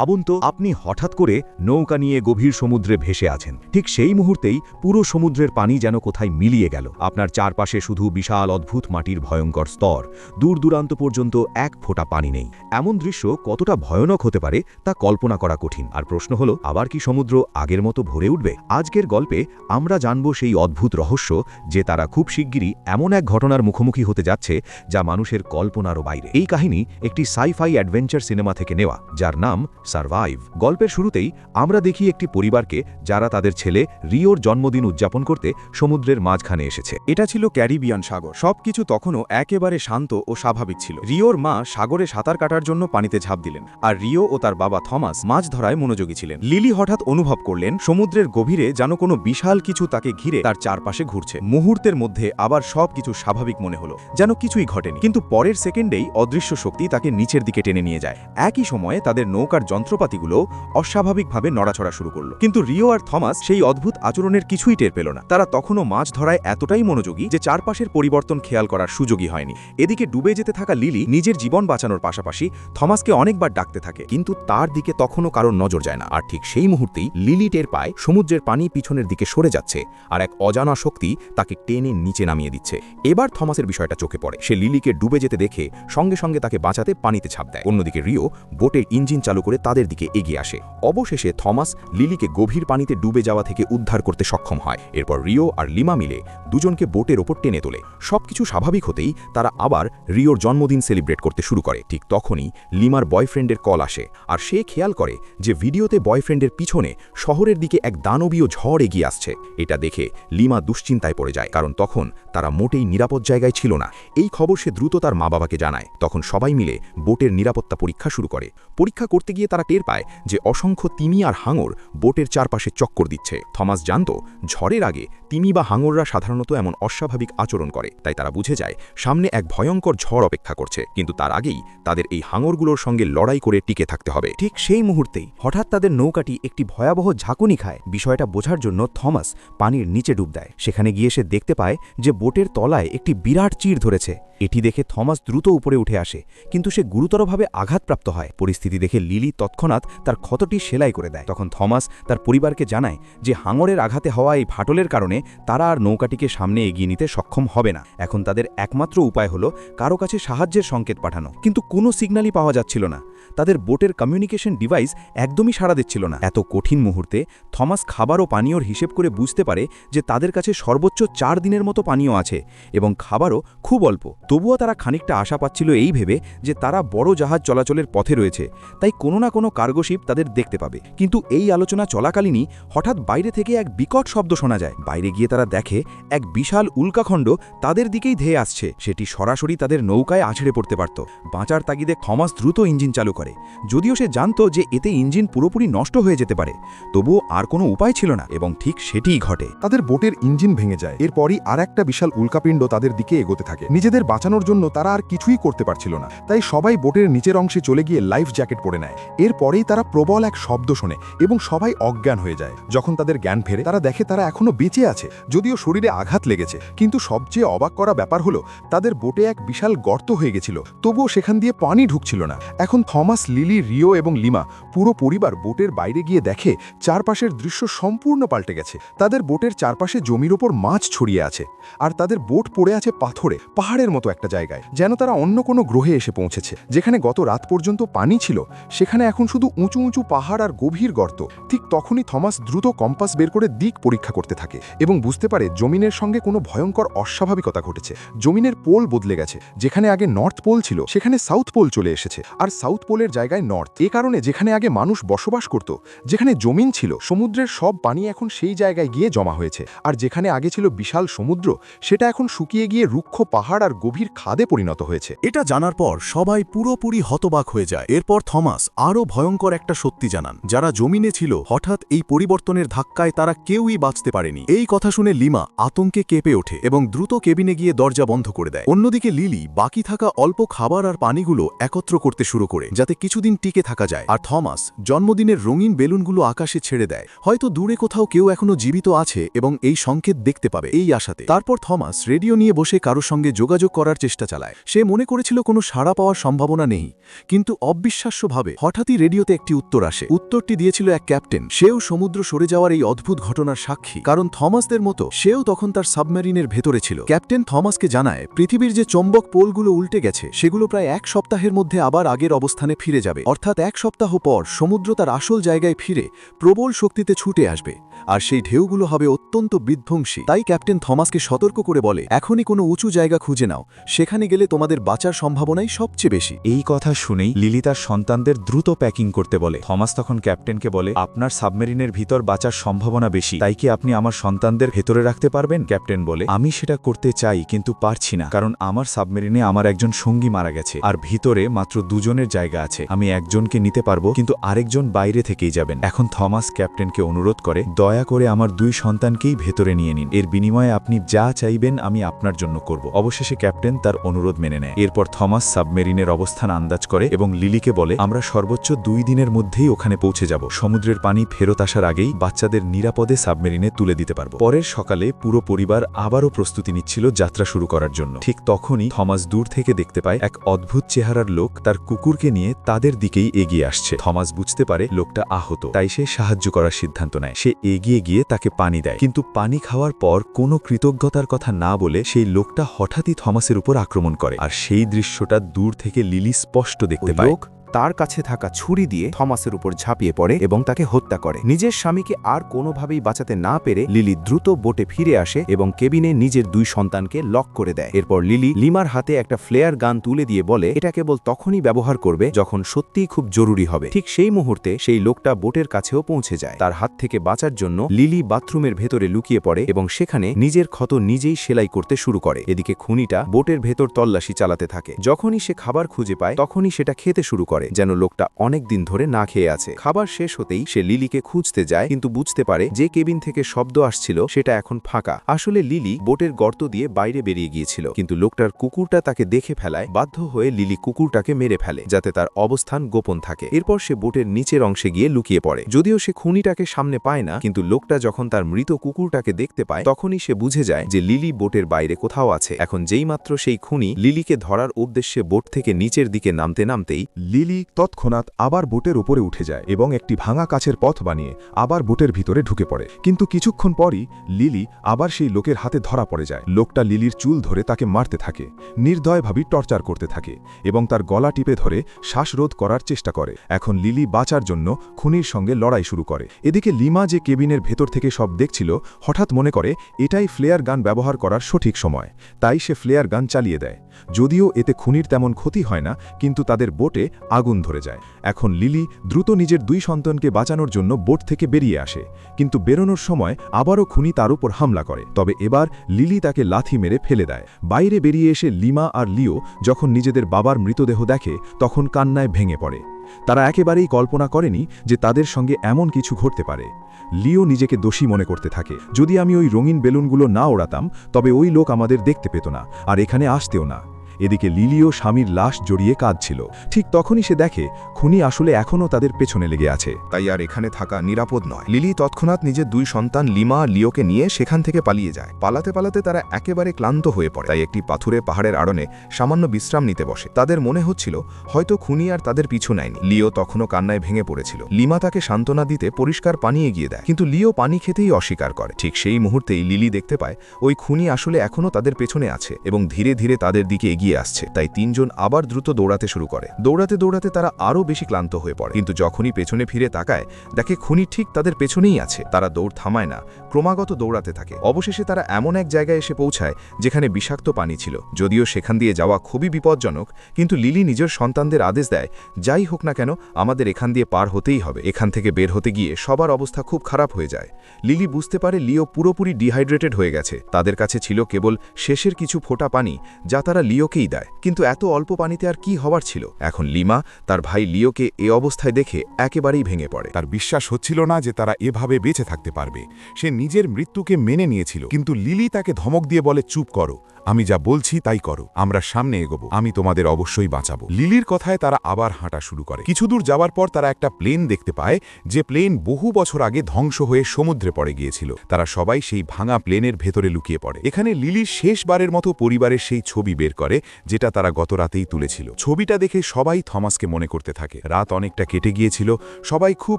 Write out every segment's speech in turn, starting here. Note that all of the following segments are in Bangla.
ভাবুন তো, আপনি হঠাৎ করে নৌকা নিয়ে গভীর সমুদ্রে ভেসে আছেন। ঠিক সেই মুহূর্তেই পুরো সমুদ্রের পানি যেন কোথায় মিলিয়ে গেল। আপনার চারপাশে শুধু বিশাল অদ্ভুত মাটির ভয়ঙ্কর স্তর। দূর দূরান্ত পর্যন্ত এক ফোঁটা পানি নেই। এমন দৃশ্য কতটা ভয়ানক হতে পারে তা কল্পনা করা কঠিন। আর প্রশ্ন হলো, আবার কি সমুদ্র আগের মতো ভরে উঠবে? আজকের গল্পে আমরা জানব সেই অদ্ভুত রহস্য যে তারা খুব শিগগিরই এমন এক ঘটনার মুখোমুখি হতে যাচ্ছে যা মানুষের কল্পনারও বাইরে। এই কাহিনী একটি সাইফাই অ্যাডভেঞ্চার সিনেমা থেকে নেওয়া, যার নাম সারভাইভ। গল্পের শুরুতেই আমরা দেখি একটি পরিবারকে যারা তাদের ছেলে রিওর জন্মদিন উদযাপন করতে সমুদ্রের মাঝখানে এসেছে। এটা ছিল ক্যারিবিয়ান সাগর। সবকিছু তখনও একেবারে শান্ত ও স্বাভাবিক ছিল। রিওর মা সাগরে সাঁতার কাটার জন্য পানিতে ঝাঁপ দিলেন আর রিও ও তার বাবা থমাস মাছ ধরায় মনোযোগী ছিলেন। লিলি হঠাৎ অনুভব করলেন সমুদ্রের গভীরে যেন কোনো বিশাল কিছু তাকে ঘিরে তার চারপাশে ঘুরছে। মুহূর্তের মধ্যে আবার সবকিছু স্বাভাবিক মনে হলো, যেন কিছুই ঘটেনি। কিন্তু পরের সেকেন্ডেই অদৃশ্য শক্তি তাকে নিচের দিকে টেনে নিয়ে যায়। একই সময়ে তাদের নৌকার যন্ত্রপাতিগুলো অস্বাভাবিকভাবে নড়াছড়া শুরু করল। কিন্তু রিও আর থমাস সেই অদ্ভুত আচরণের কিছুই টের পেল না। তারা তখনও মাছ ধরায় এতটাই মনোযোগী যে চারপাশের পরিবর্তন খেয়াল করার সুযোগই হয়নি। এদিকে ডুবে যেতে থাকা লিলি নিজের জীবন বাঁচানোর পাশাপাশি থমাসকে অনেকবার ডাকতে থাকে, কিন্তু তার দিকে তখনও কারোর নজর যায় না। আর ঠিক সেই মুহূর্তেই লিলি টের পায়, সমুদ্রের পানি পিছনের দিকে সরে যাচ্ছে আর এক অজানা শক্তি তাকে টেনে নিচে নামিয়ে দিচ্ছে। এবার থমাসের বিষয়টা চোখে পড়ে। সে লিলিকে ডুবে যেতে দেখে সঙ্গে সঙ্গে তাকে বাঁচাতে পানিতে ছাপ দেয়। অন্যদিকে রিও বোটের ইঞ্জিন চালু করে তাদের দিকে এগিয়ে আসে। অবশেষে থমাস লিলিকে গভীর পানিতে ডুবে যাওয়া থেকে উদ্ধার করতে সক্ষম হয়। এরপর রিও আর লিমা মিলে দুজনকে বোটের ওপর টেনে তোলে। সবকিছু স্বাভাবিক হতেই তারা আবার রিওর জন্মদিন সেলিব্রেট করতে শুরু করে। ঠিক তখনই লিমার বয়ফ্রেন্ডের কল আসে আর সে খেয়াল করে যে ভিডিওতে বয়ফ্রেন্ডের পিছনে শহরের দিকে এক দানবীয় ঝড় এগিয়ে আসছে। এটা দেখে লিমা দুশ্চিন্তায় পড়ে যায়, কারণ তখন তারা মোটেই নিরাপদ জায়গায় ছিল না। এই খবর সে দ্রুত তার মা বাবাকে জানায়। তখন সবাই মিলে বোটের নিরাপত্তা পরীক্ষা শুরু করে। পরীক্ষা করতে গিয়ে তারা টের পায় যে অসংখ্য তিমি আর হাঙর বোটের চারপাশে চক্কর দিচ্ছে। থমাস জানত, ঝড়ের আগে তিমি বা হাঙররা সাধারণত এমন অস্বাভাবিক আচরণ করে, তাই তারা বুঝে যায় সামনে এক ভয়ঙ্কর ঝড় অপেক্ষা করছে। কিন্তু তার আগেই তাদের এই হাঙরগুলোর সঙ্গে লড়াই করে টিকে থাকতে হবে। ঠিক সেই মুহূর্তেই হঠাৎ তাদের নৌকাটি একটি ভয়াবহ ঝাঁকুনি খায়। বিষয়টা বোঝার জন্য থমাস পানির নিচে ডুব দেয়। সেখানে গিয়ে সে দেখতে পায় যে বোটের তলায় একটি বিরাট চির ধরেছে। এটি দেখে থমাস দ্রুত উপরে উঠে আসে, কিন্তু সে গুরুতরভাবে আঘাতপ্রাপ্ত হয়। পরিস্থিতি দেখে লিলি তৎক্ষণাৎ তার ক্ষতটি সেলাই করে দেয়। তখন থমাস তার পরিবারকে জানায় যে হাঙরের আঘাতে হওয়া এই ফাটলের কারণে তারা আর নৌকাটিকে সামনে এগিয়ে নিতে সক্ষম হবে না। এখন তাদের একমাত্র উপায় হলো কারও কাছে সাহায্যের সংকেত পাঠানো। কিন্তু কোনো সিগন্যালই পাওয়া যাচ্ছিল না। তাদের বোটের কমিউনিকেশন ডিভাইস একদমই সাড়া দিচ্ছিল না। এত কঠিন মুহূর্তে থমাস খাবার ও পানীয়র হিসেব করে বুঝতে পারে যে তাদের কাছে সর্বোচ্চ চার দিনের মতো পানীয় আছে এবং খাবারও খুব অল্প। তবুও তারা খানিকটা আশা পাচ্ছিল এই ভেবে যে তারা বড় জাহাজ চলাচলের পথে রয়েছে, তাই কোনো না কোনো কার্গোশিপ তাদের দেখতে পাবে। কিন্তু এই আলোচনা চলাকালীনই হঠাৎ বাইরে থেকে এক বিকট শব্দ শোনা যায়। বাইরে গিয়ে তারা দেখে এক বিশাল উল্কাখণ্ড তাদের দিকেই ধেয়ে আসছে। সেটি সরাসরি তাদের নৌকায় আছড়ে পড়তে পারত। বাঁচার তাগিদে থমাস দ্রুত ইঞ্জিন চালু করে। যদিও সে জানত যে এতে ইঞ্জিন পুরোপুরি নষ্ট হয়ে যেতে পারে, তবুও আর কোনো উপায় ছিল না এবং ঠিক সেটিই ঘটে। তাদের বোটের ইঞ্জিন ভেঙে যায়। এরপরই আর একটা বিশাল উল্কাপিণ্ড তাদের দিকে এগোতে থাকে। নিজেদের বাঁচানোর জন্য তারা আর কিছুই করতে পারছিল না। তাই সবাই বোটের নিচের অংশে চলে গিয়ে লাইফ জ্যাকেট পরে নেয়। এরপরেই তারা প্রবল এক শব্দ শোনে এবং সবাই অজ্ঞান হয়ে যায়। যখন তাদের জ্ঞান ফেরে, তারা দেখে তারা এখনও বেঁচে আছে, যদিও শরীরে আঘাত লেগেছে। কিন্তু সবচেয়ে অবাক করা ব্যাপার হলো, তাদের বোটে এক বিশাল গর্ত হয়ে গেছিল, তবুও সেখান দিয়ে পানি ঢুকছিল না। এখন থমাস, লিলি, রিও এবং লিমা পুরো পরিবার বোটের বাইরে গিয়ে দেখে চারপাশের দৃশ্য সম্পূর্ণ পাল্টে গেছে। তাদের বোটের চারপাশে জমির ওপর মাছ ছড়িয়ে আছে আর তাদের বোট পড়ে আছে পাথরে, পাহাড়ের মতো একটা জায়গায়, যেন তারা অন্য কোনো গ্রহে এসে পৌঁছেছে, যেখানে গত রাত পর্যন্ত পানি ছিল, সেখানে এখন শুধু উঁচু উঁচু পাহাড় আর গভীর গর্ত। ঠিক তখনই থমাস দ্রুত কম্পাস বের করে দিক পরীক্ষা করতে থাকে এবং বুঝতে পারে জমিনের সঙ্গে কোনো ভয়ঙ্কর অস্বাভাবিকতা ঘটেছে। জমিনের পোল বদলে গেছে, যেখানে আগে নর্থ পোল ছিল, সেখানে সাউথ পোল চলে এসেছে আর সাউথ পোলের জায়গায় নর্থ। এ কারণে যেখানে আগে মানুষ বসবাস করত, যেখানে জমিন ছিল, সমুদ্রের সব পানি এখন সেই জায়গায় গিয়ে জমা হয়েছে। আর যেখানে আগে ছিল বিশাল সমুদ্র, সেটা এখন শুকিয়ে গিয়ে রুক্ষ পাহাড় আর গভীর খাদে পরিণত হয়েছে। এটা জানার পর সবাই পুরোপুরি হতবাক হয়ে যায়। এরপর থমাস আরও ভয়ঙ্কর একটা সত্যি জানান। যারা জমিনে ছিল, হঠাৎ এই পরিবর্তনের ধাক্কায় তারা কেউই বাঁচতে পারেনি। এই কথা শুনে লিমা আতঙ্কে কেঁপে ওঠে এবং দ্রুত কেবিনে গিয়ে দরজা বন্ধ করে দেয়। অন্যদিকে লিলি বাকি থাকা অল্প খাবার আর পানিগুলো একত্র করতে শুরু করে যাতে কিছুদিন টিকে থাকা যায়। আর থমাস, জন্মদিনের রঙিন বেলুনগুলো আকাশে ছেড়ে দেয়। হয়তো দূরে কোথাও কেউ এখনও জীবিত আছে এবং এই সংকেত দেখতে পাবে এই আশাতে। তারপর থমাস রেডিও নিয়ে বসে কারোর সঙ্গে যোগাযোগ করার চেষ্টা চালায়। সে মনে করেছিল কোনো সাড়া পাওয়ার সম্ভাবনা নেই। কিন্তু অবিশ্বাস্যভাবে হঠাৎই রেডিওতে একটি উত্তর আসে। উত্তরটি দিয়েছিল এক ক্যাপ্টেন। সেও সমুদ্র সরে যাওয়ার এই অদ্ভুত ঘটনার সাক্ষী। কারণ থমাসদের মতো সেও তখন তার সাবমেরিনের ভেতরে ছিল। ক্যাপ্টেন থমাসকে জানায়, পৃথিবীর যে চম্বক পোলগুলো উল্টে গেছে, সেগুলো প্রায় এক সপ্তাহের মধ্যে আবার আগের অবস্থানে ফিরে যাবে। অর্থাৎ এক সপ্তাহ পর সমুদ্র তার আসল জায়গায় ফিরে প্রবল শক্তিতে ছুটে আসবে। আর সেই ঢেউগুলো হবে অত্যন্ত বিধ্বংসী। তাই ক্যাপ্টেন থমাসকে সতর্ক করে বলে, এখনই কোনো উঁচু জায়গা খুঁজে নাও। সেখানে গেলে তোমাদের বাঁচার সম্ভাবনাই সবচেয়ে বেশি এই কথা শুনেই লিলি তার সন্তানদের দ্রুত প্যাকিং করতে বলে। থমাস তখন ক্যাপ্টেনকে বলে, আপনার সাবমেরিনের ভিতর বাঁচার সম্ভাবনা বেশি। তাই কি আপনি আমার সন্তানদের ভেতরে রাখতে পারবেন? ক্যাপ্টেন বলে, আমি সেটা করতে চাই, কিন্তু পারছি না, কারণ আমার সাবমেরিনে আমার একজন সঙ্গী মারা গেছে। আর ভিতরে মাত্র দুজনের জায়গা আছে। আমি একজনকে নিতে পারব, কিন্তু আরেকজন বাইরে থেকেই যাবেন এখন থমাস ক্যাপ্টেনকে অনুরোধ করে, দয়া করে আমার দুই সন্তানকেই ভেতরে নিয়ে নিন। এর বিনিময়ে আপনি যা চাইবেন আমি আপনার জন্য করব। অবশেষে ক্যাপ্টেন তার অনুরোধ মেনে নেয়। এরপর থমাস সাবমেরিনের অবস্থান আন্দাজ করে এবং লিলিকে বলে, আমরা সর্বোচ্চ দুই দিনের মধ্যেই ওখানে পৌঁছে যাব। সমুদ্রের পানি ফেরত আসার আগেই বাচ্চাদের নিরাপদে সাবমেরিনে তুলে দিতে পারব। পরের সকালে পুরো পরিবার আবারও প্রস্তুতি নিচ্ছিল যাত্রা শুরু করার জন্য। ঠিক তখনই থমাস দূর থেকে দেখতে পায় এক অদ্ভুত চেহারার লোক তার কুকুরকে নিয়ে তাদের দিকেই এগিয়ে আসছে। থমাস বুঝতে পারে লোকটা আহত, তাই সে সাহায্য করার সিদ্ধান্ত নেয়। সে এগিয়ে গিয়ে তাকে পানি দেয়। কিন্তু পানি খাওয়ার পর কোনো কৃতজ্ঞতার কথা না বলে সেই লোকটা হঠাৎই থমাসের উপর আক্রমণ করে। আর সেই দৃশ্যটা দূর থেকে লিলি স্পষ্ট দেখতে পায়। তার কাছে থাকা ছুরি দিয়ে থমাসের উপর ঝাঁপিয়ে পড়ে এবং তাকে হত্যা করে। নিজের স্বামীকে আর কোনোভাবেই বাঁচাতে না পেরে লিলি দ্রুত বোটে ফিরে আসে এবং কেবিনে নিজের দুই সন্তানকে লক করে দেয়। এরপর লিলি লিমার হাতে একটা ফ্লেয়ার গান তুলে দিয়ে বলে, এটা কেবল তখনই ব্যবহার করবে যখন সত্যিই খুব জরুরি হবে। ঠিক সেই মুহূর্তে সেই লোকটা বোটের কাছেও পৌঁছে যায়। তার হাত থেকে বাঁচার জন্য লিলি বাথরুমের ভেতরে লুকিয়ে পড়ে এবং সেখানে নিজের ক্ষত নিজেই সেলাই করতে শুরু করে। এদিকে খুনিটা বোটের ভেতর তল্লাশি চালাতে থাকে। যখনই সে খাবার খুঁজে পায়, তখনই সেটা খেতে শুরু করে। যেন লোকটা অনেক দিন ধরে না খেয়ে আছে। খাবার শেষ হতেই সে লিলিকে খুঁজতে যায়, কিন্তু বুঝতে পারে যে কেবিন থেকে শব্দ আসছিল, সেটা এখন ফাঁকা। আসলে লিলি বোটের গর্ত দিয়ে বাইরে বেরিয়ে গিয়েছিল, কিন্তু লোকটার কুকুরটা তাকে দেখে ফেলায়, বাধ্য হয়ে লিলি কুকুরটাকে মেরে ফেলে, যাতে তার অবস্থান গোপন থাকে। এরপর সে বোটের নিচের অংশে গিয়ে লুকিয়ে পড়ে। যদিও সে খুনিটাকে সামনে পায় না, কিন্তু লোকটা যখন তার মৃত কুকুরটাকে দেখতে পায়, তখনই সে বুঝে যায় যে লিলি বোটের বাইরে কোথাও আছে। এখন যেই মাত্র সেই খুনি লিলিকে ধরার উদ্দেশ্যে বোট থেকে নিচের দিকে নামতে নামতেই লিলি তৎক্ষণাৎ আবার বোটের উপরে উঠে যায় এবং একটি ভাঙা কাছের পথ বানিয়ে আবার বোটের ভিতরে ঢুকে পড়ে। কিন্তু কিছুক্ষণ পরই লিলি আবার সেই লোকের হাতে ধরা পড়ে যায়। লোকটা লিলির চুল ধরে তাকে মারতে থাকে, নির্দয়ভাবে টর্চার করতে থাকে এবং তার গলা টিপে ধরে শ্বাসরোধ করার চেষ্টা করে। এখন লিলি বাঁচার জন্য খুনির সঙ্গে লড়াই শুরু করে। এদিকে লিমা যে কেবিনের ভেতর থেকে সব দেখছিল, হঠাৎ মনে করে, এটাই ফ্লেয়ার গান ব্যবহার করার সঠিক সময়। তাই সে ফ্লেয়ার গান চালিয়ে দেয়। যদিও এতে খুনির তেমন ক্ষতি হয় না, কিন্তু তাদের বোটে আগুন ধরে যায়। এখন লিলি দ্রুত নিজের দুই সন্তানকে বাঁচানোর জন্য বোট থেকে বেরিয়ে আসে, কিন্তু বেরোনোর সময় আবারও খুনি তার উপর হামলা করে। তবে এবার লিলি তাকে লাথি মেরে ফেলে দেয়। বাইরে বেরিয়ে এসে লিমা আর লিও যখন নিজেদের বাবার মৃতদেহ দেখে, তখন কান্নায় ভেঙে পড়ে। তারা একেবারেই কল্পনা করেনি যে তাদের সঙ্গে এমন কিছু ঘটতে পারে। লিও নিজেকে দোষী মনে করতে থাকে। যদি আমি ওই রঙিন বেলুনগুলো না ওড়াতাম, তবে ওই লোক আমাদের দেখতে পেত না, আর এখানে আসতেও না। এদিকে লিলিও স্বামীর লাশ জড়িয়ে কাঁদছিল। ঠিক তখনই সে দেখে, খুনি আসলে এখনও তাদের পেছনে লেগে আছে। তাই আর এখানে থাকা নিরাপদ নয়। লিলি তৎক্ষণাৎ নিজের দুই সন্তান লিমা লিওকে নিয়ে সেখান থেকে পালিয়ে যায়। পালাতে পালাতে তারা একেবারে ক্লান্ত হয়ে পড়ে। তাই একটি পাথুরে পাহাড়ের আড়নে সামান্য বিশ্রাম নিতে বসে। তাদের মনে হচ্ছিল, হয়তো খুনি আর তাদের পিছু নেয়নি। লিও তখনও কান্নায় ভেঙে পড়েছিল। লিমা তাকে সান্ত্বনা দিতে পরিষ্কার পানি এগিয়ে দেয়। কিন্তু লিও পানি খেতেই অস্বীকার করে। ঠিক সেই মুহূর্তেই লিলি দেখতে পায়, ওই খুনি আসলে এখনও তাদের পেছনে আছে এবং ধীরে ধীরে তাদের দিকে এগিয়ে আসছে, তাই তিনজন আবার দ্রুত দৌড়াতে শুরু করে। দৌড়াতে দৌড়াতে তারা আরও বেশি ক্লান্ত হয়ে পড়ে। কিন্তু যখনই পেছনে ফিরে তাকায়, দেখে খুনি ঠিক তাদের পেছনেই আছে। তারা দৌড় থামায় না, ক্রমাগত দৌড়াতে থাকে। অবশেষে তারা এমন এক জায়গায় এসে পৌঁছায়, যেখানে বিষাক্ত পানি ছিল। যদিও সেখান দিয়ে যাওয়া খুবই বিপজ্জনক, কিন্তু লিলি নিজের সন্তানদের আদেশ দেয়, যাই হোক না কেন, আমাদের এখান দিয়ে পার হতেই হবে। এখান থেকে বের হতে গিয়ে সবার অবস্থা খুব খারাপ হয়ে যায়। লিলি বুঝতে পারে লিও পুরোপুরি ডিহাইড্রেটেড হয়ে গেছে। তাদের কাছে ছিল কেবল শেষের কিছু ফোঁটা পানি, যা তারা লিওকেই দেয়। কিন্তু এত অল্প পানিতে আর কি হবার ছিল? এখন লিমা তার ভাই লিওকে এ অবস্থায় দেখে একেবারেই ভেঙে পড়ে। তার বিশ্বাস হচ্ছিল না যে তারা এভাবে বেঁচে থাকতে পারবে। সে নিজের মৃত্যুকে মেনে নিয়েছিল, কিন্তু লিলি তাকে ধমক দিয়ে বলে, চুপ করো। আমি যা বলছি তাই করো, আমরা সামনে এগোবো, আমি তোমাদের অবশ্যই বাঁচাবো। লিলির কথায় তারা আবার হাঁটা শুরু করে। কিছু দূর যাওয়ার পর তারা একটা প্লেন দেখতে পায়, যে প্লেন বহু বছর আগে ধ্বংস হয়ে সমুদ্রে পড়ে গিয়েছিল। তারা সবাই সেই ভাঙা প্লেনের ভেতরে লুকিয়ে পড়ে। এখানে লিলির শেষবারের মতো পরিবারের সেই ছবি বের করে, যেটা তারা গত রাতেই তুলেছিল। ছবিটা দেখে সবাই থমাসকে মনে করতে থাকে। রাত অনেকটা কেটে গিয়েছিল, সবাই খুব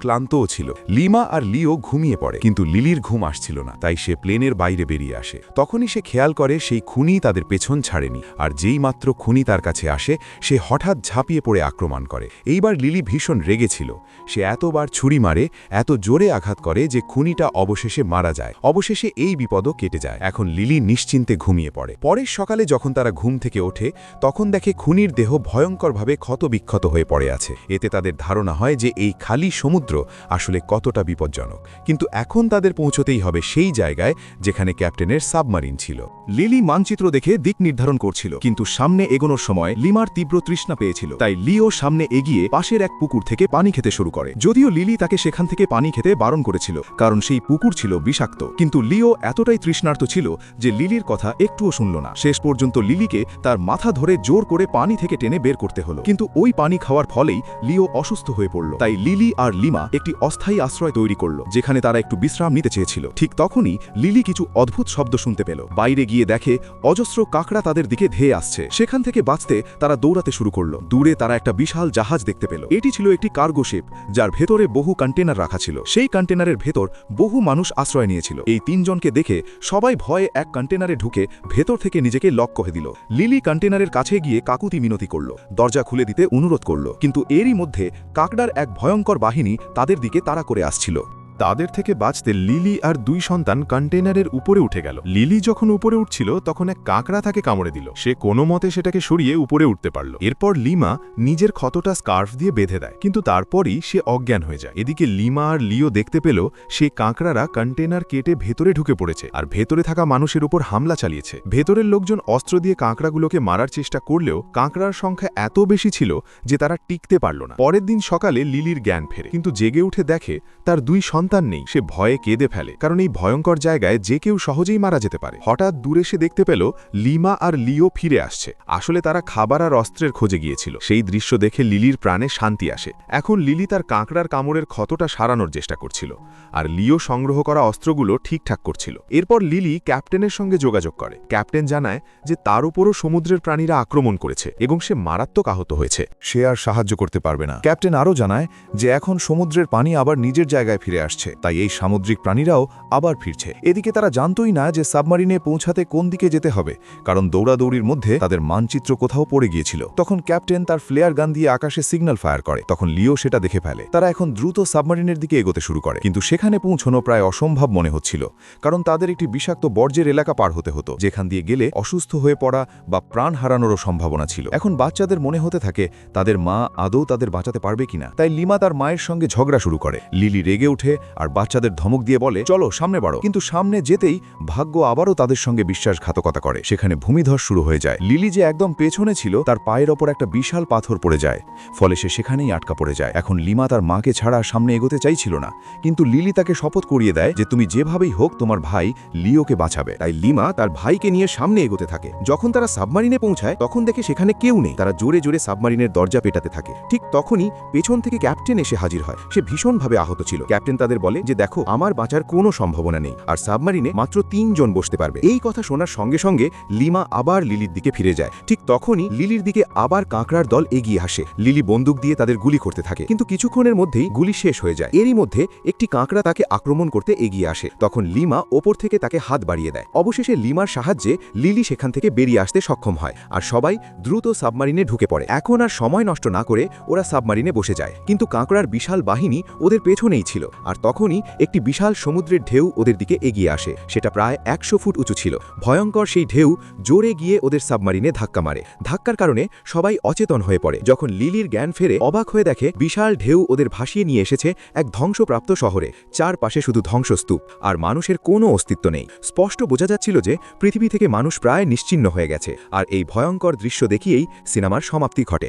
ক্লান্তও ছিল। লিমা আর লিও ঘুমিয়ে পড়ে, কিন্তু লিলির ঘুম আসছিল না, তাই সে প্লেনের বাইরে বেরিয়ে আসে। তখনই সে খেয়াল করে সেই খুনি তাদের পেছন ছাড়েনি, আর যেই মাত্র খুনি তার কাছে আসে, সে হঠাৎ ঝাঁপিয়ে পড়ে আক্রমণ করে। এইবার লিলি ভীষণ রেগেছিল সে এতবার ছুরি মারে, এত জোরে আঘাত করে যে খুনিটা অবশেষে মারা যায়। অবশেষে এই বিপদও কেটে যায়। এখন লিলি নিশ্চিন্তে ঘুমিয়ে পড়ে। পরের সকালে যখন তারা ঘুম থেকে ওঠে, তখন দেখে খুনির দেহ ভয়ঙ্করভাবে ক্ষতবিক্ষত হয়ে পড়ে আছে। এতে তাদের ধারণা হয় যে এই খালি সমুদ্র আসলে কতটা বিপজ্জনক। কিন্তু এখন তাদের পৌঁছতেই হবে সেই জায়গায় যেখানে ক্যাপ্টেনের সাবমারিন ছিল। লিলি মানচিত্র দেখে দিক নির্ধারণ করছিল। কিন্তু সামনে এগোনোর সময় লিমার তীব্র তৃষ্ণা পেয়েছিল। তাই লিও সামনে এগিয়ে পাশের এক পুকুর থেকে পানি খেতে শুরু করে। যদিও লিলি তাকে সেখান থেকে পানি খেতে বারণ করেছিল, কারণ সেই পুকুর ছিল বিষাক্ত। কিন্তু লিও এতটাই তৃষ্ণার্ত ছিল যে লিলির কথা একটুও শুনল না। শেষ পর্যন্ত লিলিকে তার মাথা ধরে জোর করে পানি থেকে টেনে বের করতে হলো। কিন্তু ওই পানি খাওয়ার ফলেই লিও অসুস্থ হয়ে পড়ল। তাই লিলি আর লিমা একটি অস্থায়ী আশ্রয় তৈরি করল, যেখানে তারা একটু বিশ্রাম নিতে চেয়েছিল। ঠিক তখনই লিলি কিছু অদ্ভুত শব্দ শুনতে পেল। বাইরে গিয়ে দেখে অজস্র কাকড়া তাদের দিকে ধেয়ে আসছে। সেখান থেকে বাঁচতে তারা দৌড়াতে শুরু করল। দূরে তারা একটা বিশাল জাহাজ দেখতে পেল। এটি ছিল একটি কার্গো শিপ, যার ভেতরে বহু কন্টেনার রাখা ছিল। সেই কন্টেনারের ভেতর বহু মানুষ আশ্রয় নিয়েছিল। এই তিনজনকে দেখে সবাই ভয়ে এক কন্টেনারে ঢুকে ভেতর থেকে নিজেকে লক করে দিল। লিলি কন্টেনারের কাছে গিয়ে কাকুতি মিনতি করল। দরজা খুলে দিতে অনুরোধ করল। কিন্তু এরই মধ্যে কাকড়ার এক ভয়ঙ্কর বাহিনী তাদের দিকে তাড়া করে আসছিল। তাদের থেকে বাঁচতে লিলি আর দুই সন্তান কন্টেনারের উপরে উঠে গেল। লিলি যখন উপরে উঠছিল, তখন এক কাঁকড়া তাকে কামড়ে দিল। সে কোনো মতে সেটাকে সরিয়ে উপরে উঠতে পারল। এরপর লিমা নিজের ক্ষতটা স্কার্ফ দিয়ে বেঁধে দেয়, কিন্তু তারপরই সে অজ্ঞান হয়ে যায়। এদিকে লিমা আর লিও দেখতে পেল, সে কাঁকড়ারা কন্টেনার কেটে ভেতরে ঢুকে পড়েছে আর ভেতরে থাকা মানুষের উপর হামলা চালিয়েছে। ভেতরের লোকজন অস্ত্র দিয়ে কাঁকড়াগুলোকে মারার চেষ্টা করলেও কাঁকড়ার সংখ্যা এত বেশি ছিল যে তারা টিকতে পারল না। পরের দিন সকালে লিলির জ্ঞান ফেরে, কিন্তু জেগে উঠে দেখে তার দুই সন্তান নেই, সে ভয়ে কেঁদে ফেলে। কারণ এই ভয়ঙ্কর জায়গায় যে কেউ সহজেই মারা যেতে পারে। হঠাৎ দূরে সে দেখতে পেল, লিমা আর লিও ফিরে আসছে। আসলে তারা খাবার আর অস্ত্রের খোঁজে গিয়েছিল। সেই দৃশ্য দেখে লিলির প্রাণে শান্তি আসে। এখন লিলি তার কাঁকড়ার কামড়ের ক্ষতটা সারানোর চেষ্টা করছিল। আর লিও সংগ্রহ করা অস্ত্রগুলো ঠিকঠাক করছিল। এরপর লিলি ক্যাপ্টেনের সঙ্গে যোগাযোগ করে। ক্যাপ্টেন জানায় যে তার উপরও সমুদ্রের প্রাণীরা আক্রমণ করেছে এবং সে মারাত্মক আহত হয়েছে। সে আর সাহায্য করতে পারবে না। ক্যাপ্টেন আরও জানায় যে এখন সমুদ্রের পানি আবার নিজের জায়গায় ফিরে আসছে। তাই এই সামুদ্রিক প্রাণীরাও আবার ফিরছে। এদিকে তারা জানতই না যে সাবমারিনে পৌঁছাতে কোন দিকে যেতে হবে, কারণ দৌড়াদৌড়ির মধ্যে তাদের মানচিত্র কোথাও পড়ে গিয়েছিল। তখন ক্যাপ্টেন তার ফ্লেয়ার গান দিয়ে আকাশে সিগন্যাল ফায়ার করে, তখন লিও সেটা দেখে ফেলে। তারা এখন দ্রুত সাবমারিনের দিকে এগোতে শুরু করে, কিন্তু সেখানে পৌঁছনো প্রায় অসম্ভব মনে হচ্ছিল, কারণ তাদের একটি বিষাক্ত বর্জ্যের এলাকা পার হতে হতো, যেখান দিয়ে গেলে অসুস্থ হয়ে পড়া বা প্রাণ হারানোরও সম্ভাবনা ছিল। এখন বাচ্চাদের মনে হতে থাকে, তাদের মা আদৌ তাদের বাঁচাতে পারবে কিনা? তাই লিমা তার মায়ের সঙ্গে ঝগড়া শুরু করে। লিলি রেগে উঠে আর বাচ্চাদের ধমক দিয়ে বলে, চলো, সামনে বাড়ো। কিন্তু সামনে যেতেই ভাগ্য আবারও তাদের সঙ্গে বিশ্বাসঘাতকতা করে। সেখানে ভূমিধস শুরু হয়ে যায়। লিলি যে একদম পেছনে ছিল, তার পায়ের ওপর একটা বিশাল পাথর পড়ে যায়। ফলে সে সেখানেই আটকা পড়ে যায়। এখন লিমা তার মাকে ছাড়া সামনে এগোতে চাইছিল না। কিন্তু লিলি তাকে শপথ করিয়ে দেয় যে, তুমি যেভাবেই হোক, তোমার ভাই লিওকে বাঁচাবে। তাই লিমা তার ভাইকে নিয়ে সামনে এগোতে থাকে। যখন তারা সাবমারিনে পৌঁছায়, তখন দেখে সেখানে কেউ নেই। তারা জোরে জোরে সাবমারিনের দরজা পেটাতে থাকে। ঠিক তখনই পেছন থেকে ক্যাপ্টেন এসে হাজির হয়। সে ভীষণভাবে আহত ছিল। ক্যাপ্টেন তাদের বলে যে দেখো, আমার বাঁচার কোনো সম্ভাবনা নেই। আর সাবমারিনে মাত্র তিনজন বসতে পারবে। এই কথা শোনার সঙ্গে সঙ্গে লিমা আবার লিলির দিকে ফিরে যায়। ঠিক তখনই লিলির দিকে আবার কাঁকড়ার দল এগিয়ে আসে। লিলি বন্দুক দিয়ে তাদের গুলি করতে থাকে। কিন্তু কিছুক্ষণের মধ্যেই গুলি শেষ হয়ে যায়। এরই মধ্যে একটি কাঁকড়া তাকে আক্রমণ করতে এগিয়ে আসে। তখন লিমা ওপর থেকে তাকে হাত বাড়িয়ে দেয়। অবশেষে লিমার সাহায্যে লিলি সেখান থেকে বেরিয়ে আসতে সক্ষম হয়। আর সবাই দ্রুত সাবমারিনে ঢুকে পড়ে। এখন আর সময় নষ্ট না করে ওরা সাবমারিনে বসে যায়। কিন্তু কাঁকড়ার বিশাল বাহিনী ওদের পেছনেই ছিল। আর তখনই একটি বিশাল সমুদ্রের ঢেউ ওদের দিকে এগিয়ে আসে। সেটা প্রায় একশো ফুট উঁচু ছিল। ভয়ঙ্কর সেই ঢেউ জোরে গিয়ে ওদের সাবমারিনে ধাক্কা মারে। ধাক্কার কারণে সবাই অচেতন হয়ে পড়ে। যখন লিলির জ্ঞান ফেরে, অবাক হয়ে দেখে বিশাল ঢেউ ওদের ভাসিয়ে নিয়ে এসেছে এক ধ্বংসপ্রাপ্ত শহরে। চারপাশে শুধু ধ্বংসস্তূপ, আর মানুষের কোনো অস্তিত্ব নেই। স্পষ্ট বোঝা যাচ্ছিল যে পৃথিবী থেকে মানুষ প্রায় নিশ্চিহ্ন হয়ে গেছে। আর এই ভয়ঙ্কর দৃশ্য দেখিয়েই সিনেমার সমাপ্তি ঘটে।